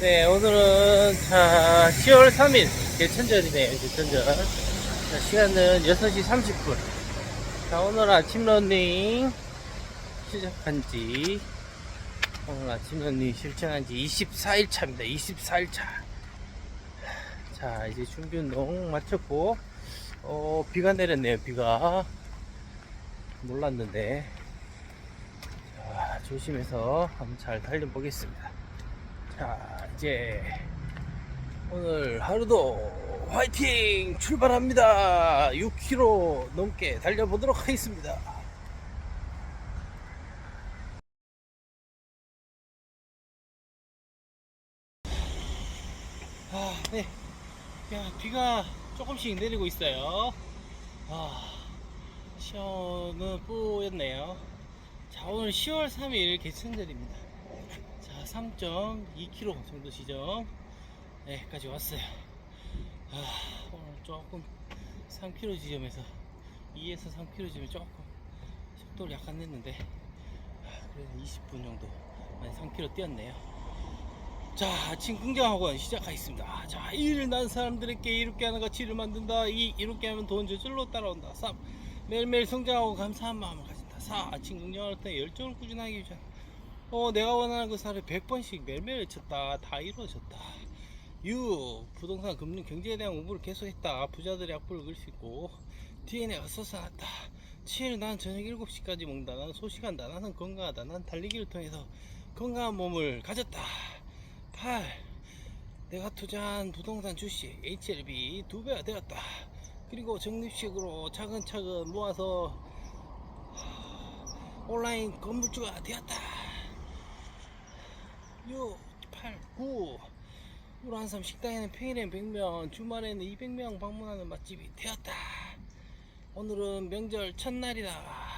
네, 오늘은 자 10월 3일 개천절이네요. 개천절. 자, 시간은 6시 30분. 자, 오늘 아침 러닝 시작한 지 오늘 아침 러닝 실천한 지 24일 차입니다. 24일 차. 자, 이제 준비 운동 마쳤고 어, 비가 내렸네요. 비가 몰랐는데 자, 조심해서 한번 잘 달려보겠습니다. 자, 이제 오늘 하루도 화이팅 출발합니다. 6km 넘게 달려보도록 하겠습니다. 아, 네. 야, 비가 조금씩 내리고 있어요. 아, 시원은 뿌였네요. 자, 오늘 10월 3일 개천절입니다. 자, 3.2km 정도 지점. 네, 까지 왔어요. 아, 오늘 조금 3km 지점에서 2에서 3km 지점에 조금 속도를 약간 냈는데, 아, 그래도 20분 정도, 한 3km 뛰었네요. 자, 아침 긍정학원 시작하겠습니다. 자, 일을 난 사람들에게 이롭게 하는 가치를 만든다. 이 이롭게 하면 돈 저절로 따라온다. 3. 매일매일 성장하고 감사한 마음을 가진다. 4. 아침 긍정할 때 열정을 꾸준하게 유지한다. 어, 내가 원하는 그 살을 100번씩 매일매일 외쳤다. 다 이루어졌다. 6. 부동산 금융 경제에 대한 공부를 계속했다. 부자들의 악보를 그릴 수 있고 DNA가 솟아났다. 7. 난 저녁 7시까지 먹는다. 나는 소식한다. 나는 건강하다. 난 달리기를 통해서 건강한 몸을 가졌다. 8. 내가 투자한 부동산 주식 HLB 두 배가 되었다. 그리고 적립식으로 차근차근 모아서 온라인 건물주가 되었다. 6, 8, 9. 우란섬 식당에는 평일엔 100명, 주말에는 200명 방문하는 맛집이 되었다. 오늘은 명절 첫날이다.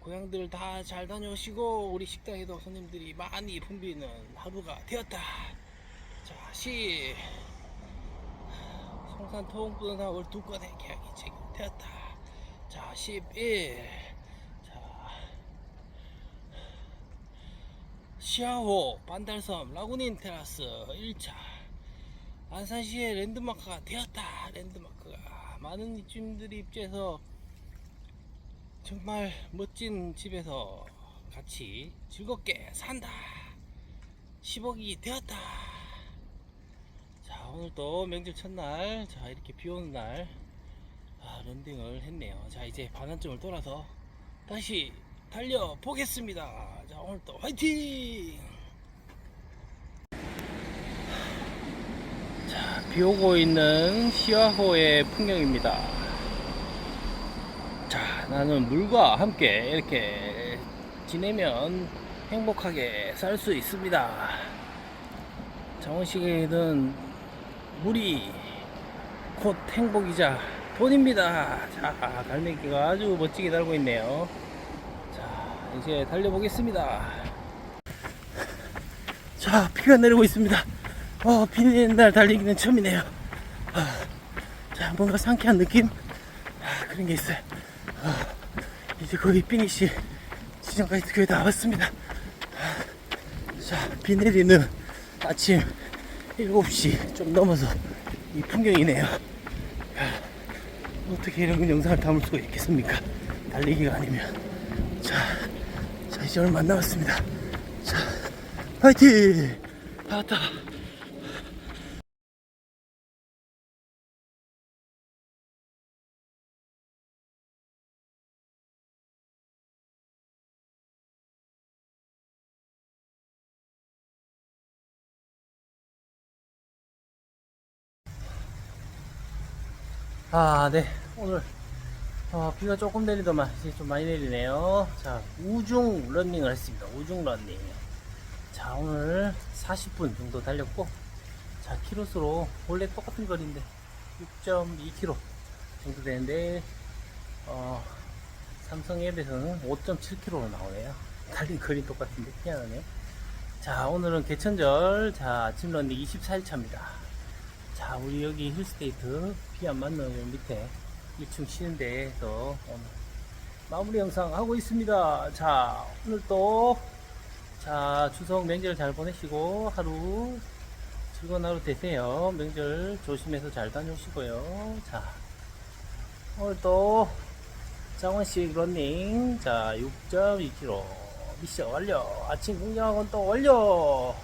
고향들 다 잘 다녀오시고 우리 식당에도 손님들이 많이 붐비는 하루가 되었다. 자, 시 성산 토흥부동산 월두 건의 계약이 체결되었다. 자, 11. 자, 시아호 반달섬 라구닌 테라스 1차 안산시의 랜드마크가 되었다. 랜드마크가 많은 입주민들이 입주해서 정말 멋진 집에서 같이 즐겁게 산다. 10억이 되었다. 자, 오늘 또 명절 첫날, 자, 이렇게 비 오는 날, 아, 런딩을 했네요. 자, 이제 반환점을 돌아서 다시 달려보겠습니다. 자, 오늘 또 화이팅! 자, 비 오고 있는 시화호의 풍경입니다. 자, 나는 물과 함께 이렇게 지내면 행복하게 살 수 있습니다. 정원식에는 물이 곧 행복이자 돈입니다. 자, 갈매기가 아주 멋지게 달고 있네요. 자, 이제 달려보겠습니다. 자, 비가 내리고 있습니다. 어, 비 내리는 날 달리기는 처음이네요. 아, 자, 뭔가 상쾌한 느낌? 아, 그런 게 있어요. 이제 거의 피니시 지점까지 거의 다 왔습니다. 자, 비 내리는 아침 7시 좀 넘어서 이 풍경이네요. 야, 어떻게 이런 영상을 담을 수가 있겠습니까? 달리기가 아니면. 자, 자, 안 남았습니다. 자, 파이팅! 나왔다. 아, 네. 오늘 어, 비가 조금 내리더만 이제 좀 많이 내리네요. 자, 우중 런닝을 했습니다. 우중 런닝. 자, 오늘 40분 정도 달렸고, 자, 키로수로 원래 똑같은 거리인데 6.2km 정도 되는데, 어, 삼성 앱에서는 5.7km로 나오네요. 달린 거리 똑같은데 희한하네. 자, 오늘은 개천절, 자, 아침 런닝 24일차입니다. 자, 우리 여기 힐스테이트 비 안 맞는 요 밑에 1층 쉬는 데에서 마무리 영상 하고 있습니다. 자, 오늘 또 자, 추석 명절 잘 보내시고 하루 즐거운 하루 되세요. 명절 조심해서 잘 다녀오시고요. 자, 오늘 또 장원식 러닝 자 6.2km 미션 완료. 아침 공략은 또 완료.